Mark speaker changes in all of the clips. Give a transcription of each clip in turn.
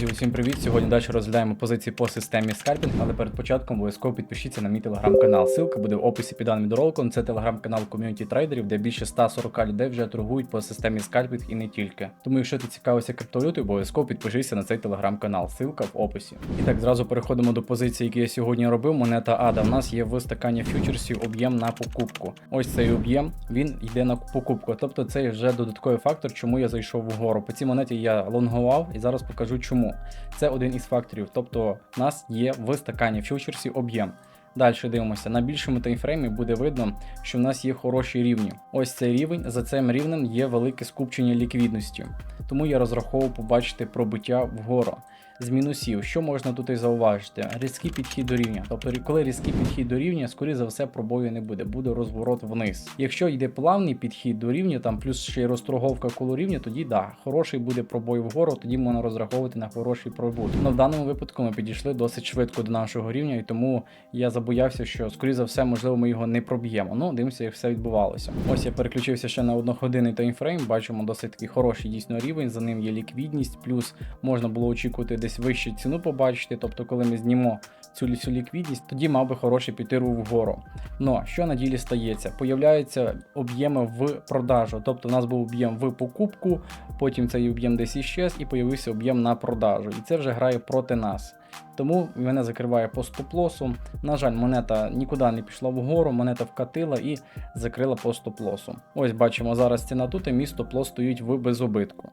Speaker 1: Друзі, усім привіт! Сьогодні далі розглядаємо позиції по системі скальпінг, але перед початком обов'язково підпишіться на мій телеграм-канал. Ссылка буде в описі під даним відеороликом. Це телеграм-канал ком'юніті трейдерів, де більше 140 людей вже торгують по системі скальпінг і не тільки. Тому, якщо ти цікавишся криптовалютою, обов'язково підпишися на цей телеграм-канал. Ссылка в описі. І так, зразу переходимо до позиції, які я сьогодні робив. Монета Ада. У нас є в стакані фьючерсів об'єм на покупку. Ось цей об'єм він йде на покупку. Тобто це вже додатковий фактор, чому я зайшов вгору. По цій монеті я лонгував і зараз покажу чому. Це один із факторів. Тобто, в нас є в стакані фьючерсі об'єм. Далі дивимося. На більшому таймфреймі буде видно, що в нас є хороші рівні. Ось цей рівень, за цим рівнем є велике скупчення ліквідності. Тому я розраховував побачити пробиття вгору. З мінусів, що можна тут і зауважити? Різкий підхід до рівня. Тобто, коли різкий підхід до рівня, скоріше за все, пробою не буде, буде розворот вниз. Якщо йде плавний підхід до рівня, там плюс ще й розторговка коло рівня, тоді да, хороший буде пробой вгору, тоді можна розраховувати на хороший пробут. Но в даному випадку ми підійшли досить швидко до нашого рівня, і тому я забоявся, що скоріше за все, можливо, ми його не проб'ємо. Ну, дивимося, як все відбувалося. Ось я переключився ще на одногодинний таймфрейм. Бачимо досить такий хороший дійсно рівень. За ним є ліквідність, плюс можна було очікувати десь вищу ціну побачити. Тобто, коли ми знімо цю ліквідність, тоді мав би хороший піти рух вгору. Но що на ділі стається? Появляються об'єми в продажу. Тобто, у нас був об'єм в покупку, потім цей об'єм десь іщез, і появився об'єм на продажу. І це вже грає проти нас. Тому мене закриває по стоп-лосу. На жаль, монета нікуди не пішла вгору, монета вкатила і закрила по стоп-лосу. Ось бачимо зараз ціна тут, і мій стоп-лос стоїть в безубитку.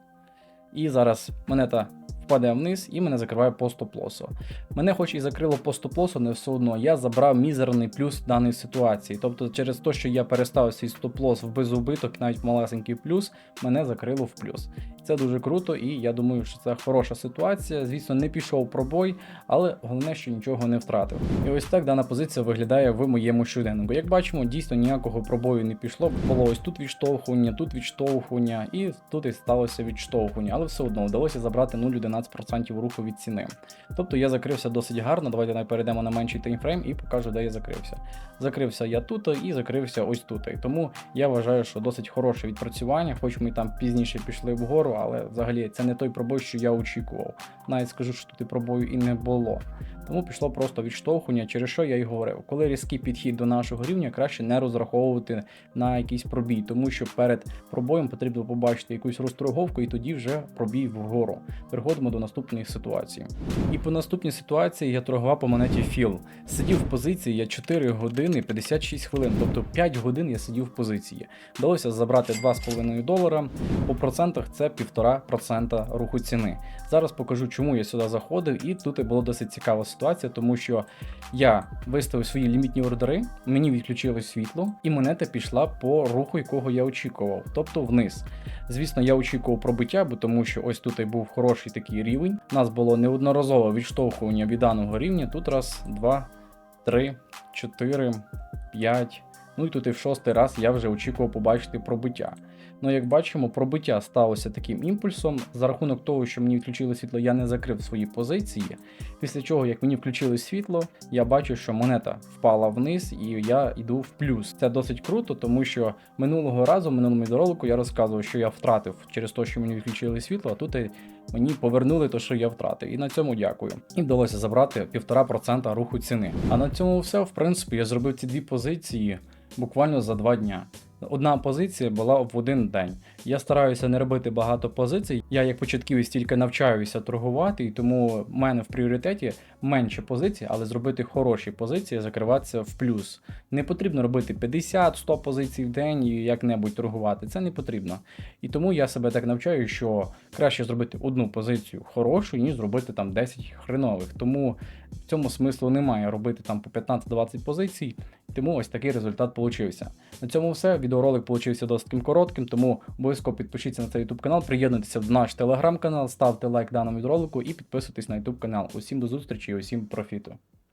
Speaker 1: І зараз монета впаде вниз і мене закриває по стоп-лосу. Мене хоч і закрило по стоп-лосу, не все одно. Я забрав мізерний плюс в даній ситуації. Тобто, через те, що я перестав свій стоп-лос в безубиток, навіть малесенький плюс, мене закрило в плюс. Це дуже круто, і я думаю, що це хороша ситуація. Звісно, не пішов пробой, але головне, що нічого не втратив. І ось так дана позиція виглядає в моєму щоденнику. Як бачимо, дійсно ніякого пробою не пішло. Було ось тут відштовхування, тут відштовхування, і тут і сталося відштовхування, але все одно вдалося забрати 0,11% руху від ціни. Тобто я закрився досить гарно. Давайте перейдемо на менший таймфрейм і покажу, де я закрився. Закрився я тут і закрився ось тут. Тому я вважаю, що досить хороше відпрацювання, хоч ми там пізніше пішли вгору, але взагалі це не той пробой, що я очікував. Навіть скажу, що тут і пробою і не було. Тому пішло просто відштовхування, через що я й говорив. Коли різкий підхід до нашого рівня, краще не розраховувати на якийсь пробій, тому що перед пробоєм потрібно побачити якусь розторговку і тоді вже пробій вгору. Переходимо до наступної ситуації. І по наступній ситуації я торгував по монеті FIL. Сидів в позиції я 4 години 56 хвилин, тобто 5 годин я сидів в позиції. Вдалося забрати 2,5 долара. По процентах це 1,5% руху ціни. Зараз покажу, чому я сюди заходив, і тут і була досить цікава ситуація, тому що я виставив свої лімітні ордери, мені відключили світло, і монета пішла по руху, якого я очікував, тобто вниз. Звісно, я очікував пробиття, бо тому що ось тут і був хороший такий рівень. У нас було неодноразове відштовхування від даного рівня. Тут раз, два, три, чотири, п'ять. Ну і тут і в шостий раз я вже очікував побачити пробиття. Ну, як бачимо, пробиття сталося таким імпульсом. За рахунок того, що мені включили світло, я не закрив свої позиції. Після чого, як мені включили світло, я бачу, що монета впала вниз, і я йду в плюс. Це досить круто, тому що минулого разу, в минулому відеоролику, я розказував, що я втратив через те, що мені відключили світло, а тут мені повернули те, що я втратив. І на цьому дякую. І вдалося забрати 1,5% руху ціни. А на цьому все, в принципі, я зробив ці дві позиції буквально за два дня. Одна позиція була в один день. Я стараюся не робити багато позицій. Я як початківець тільки навчаюся торгувати, і тому в мене в пріоритеті менше позицій, але зробити хороші позиції, закриватися в плюс. Не потрібно робити 50-100 позицій в день і як-небудь торгувати. Це не потрібно. І тому я себе так навчаю, що краще зробити одну позицію хорошу, ніж зробити там 10 хренових. Тому в цьому смислу немає робити там по 15-20 позицій. Тому ось такий результат получився. На цьому все. Відеоролик получився досить коротким, тому обов'язково підпишіться на цей YouTube канал, приєднуйтеся в наш телеграм-канал, ставте лайк даному відеоролику і підписуйтесь на YouTube канал. Усім до зустрічі і усім профіту.